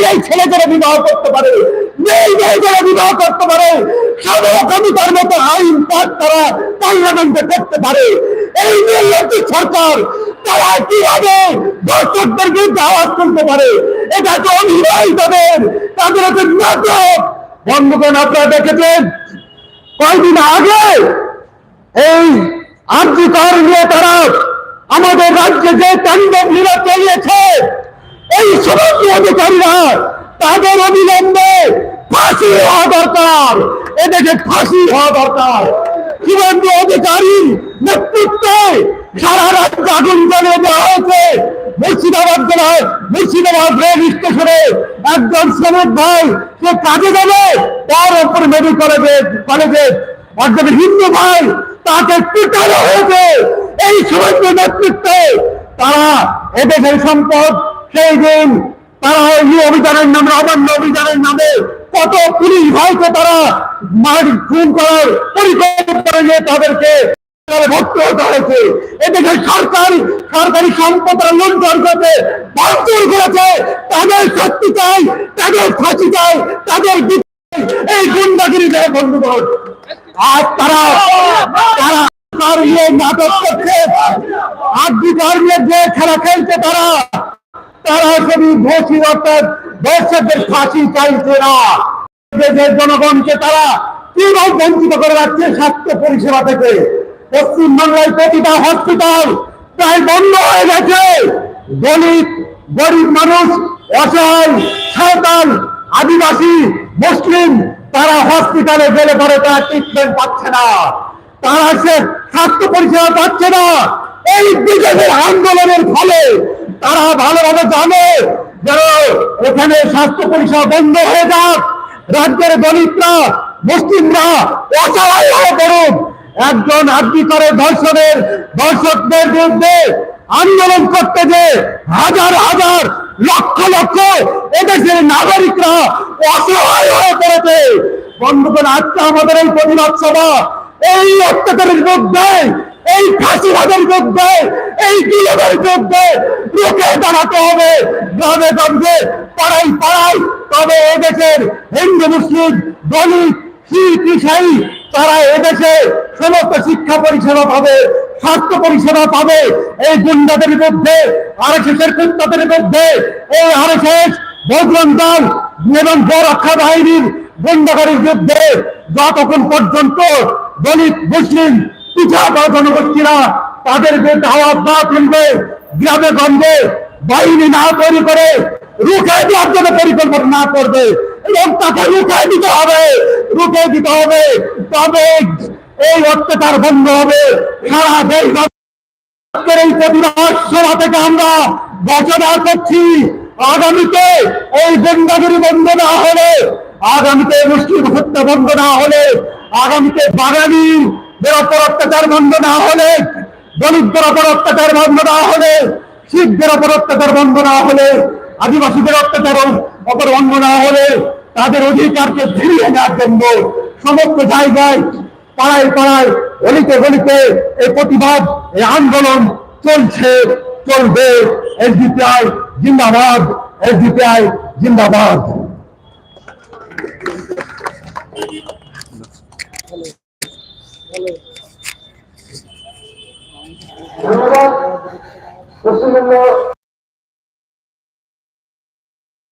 ছেলে ছেলে করে বিবাহ করতে পারে, মেয়ে মেয়ে করে বিবাহ করতে পারে সমকামিতার মতো আইন পাস তারা পার্লামেন্টে করতে পারে। এই নির্লজ্জ সরকার, তারা কীভাবে দর্শকদের বিরুদ্ধে আওয়াজ তুলতে পারে? এটা তো অভিনয় তাদের। তাদের হচ্ছে নাটক। বন্ধুগণ, আপনারা দেখেছেন, কয়েকদিন আগে এই আর্জি কর নিয়ে তারা আমাদের রাজ্যে যে তাণ্ডব লীলা চালিয়েছে এই সমস্ত অধিকারীরা তাদের অবিলম্বে ফাঁসি হওয়া দরকার। এদেরকে ফাঁসি হওয়া দরকার। শুভেন্দু অধিকারী নেতৃত্বে সারা রাজ্য আগুন জ্বালিয়ে দেওয়া হয়েছে। মুর্শিদাবাদ জেলায় মুর্শিদাবাদ রেল স্টেশনে একজন শ্রমিক ভাই, সে কাজে যাবে, তার উপর মেডিকেল কলেজে একজন হিন্দু ভাই, তাকে পিটানো হয়েছে। এই সমস্ত নেতৃত্বে তারা এদেশের সম্পদ সেই দিন তারা এই অভিযানের নামে, অমান্য অভিযানের নামে কত পুলিশ ভাইকে তারা মার খুন করার পরিকল্পনা নিয়ে তাদেরকে এদেশের সরকার, সরকারি সম্পদ করেছে। তাদের তাদের এই আর তারা তারা আজকে যে খেলা খেলছে তারা তারা শুধু ঘোষী অর্থাৎ দর্শকদের ফাঁসি চাইছে না। দেশের জনগণকে তারা কীভাবে বঞ্চিত করে রাখছে স্বাস্থ্য পরিষেবা থেকে? পশ্চিমবাংলায় প্রতিটা হসপিটাল প্রায় বন্ধ হয়ে গেছে। দলিত গরিব মানুষ, অসহায়, সাঁওতাল, আদিবাসী, মুসলিম, তারা হসপিটালে গেলে পরে তারা ট্রিটমেন্ট পাচ্ছে না। তারা সে স্বাস্থ্য পরিষেবা পাচ্ছে না। এই বিজেপির আন্দোলনের ফলে তারা ভালোভাবে জানে যেন এখানে স্বাস্থ্য পরিষেবা বন্ধ হয়ে যাক। রাজ্যের দলিতরা, মুসলিমরা অসহায় হয়ে পড়ুক। একজন আর্জি করে ধর্ষণের ধর্ষকদের বিরুদ্ধে আন্দোলন করতে যে হাজার হাজার লক্ষ লক্ষ এদেশের নাগরিকরা অসহায় হয়ে পড়েছে। বন্ধুগণ, আজকে আমাদের এই প্রতিবাদ সভা এই অত্যাচারের বিরুদ্ধে এই ফাঁসিবাদের বিরুদ্ধে, এই বিলোপের বিরুদ্ধে রুখে দাঁড়াতে হবে। গ্রামে গঞ্জে পাড়াই পাড়াই তবে এদেশের হিন্দু, মুসলিম, দলিত, শিখ, ইসাই, তারা এদেশে সমস্ত শিক্ষা পরিষেবা পাবে, স্বাস্থ্য পরিষেবা পাবে। এই গুন্ডাদের বিরুদ্ধে আর এস এর কুত্তাদের বিরুদ্ধে, এই আর এস এস দল এবং গোরক্ষা বাহিনীর গুন্ডাগারির বিরুদ্ধে যতক্ষণ পর্যন্ত দলিত, মুসলিম পিছাড়া জনগোষ্ঠীরা তাদের বিরুদ্ধে আওয়াজ না তুলবে গ্রামে গঞ্জে বাহিনী না তৈরি করে, রুখে দেওয়ার জন্য পরিকল্পনা না করবে, এবং তাকে রুখে দিতে হবে, রুখে দিতে হবে। তবে এই অত্যাচার বন্ধ হবে। সারা দেশ এই প্রতিবাদ সভা থেকে আমরা করছি। আগামীতে এই গুন্ডাগিরি বন্ধ না হলে, আগামীতে মুসলিম হত্যা বন্ধ না হলে, আগামীতে বাঙালি ওপর অত্যাচার বন্ধ না হলে দলিতদের ওপর অত্যাচার বন্ধ না হলে, শিখদের ওপর অত্যাচার বন্ধ না হলে, আদিবাসীদের অত্যাচার ওপর বন্ধ না হলে, তাদের অধিকারকে ফিরিয়ে নেওয়ার জন্য সমস্ত জায়গায় পাড়ায় পাড়ায়, গলিতে গলিতে এই প্রতিবাদ, এই আন্দোলন চলছে, চলবে। এসডিপিআই জিন্দাবাদ এসডিপিআই জিন্দাবাদ। ধন্যবাদ। পশ্চিমবঙ্গ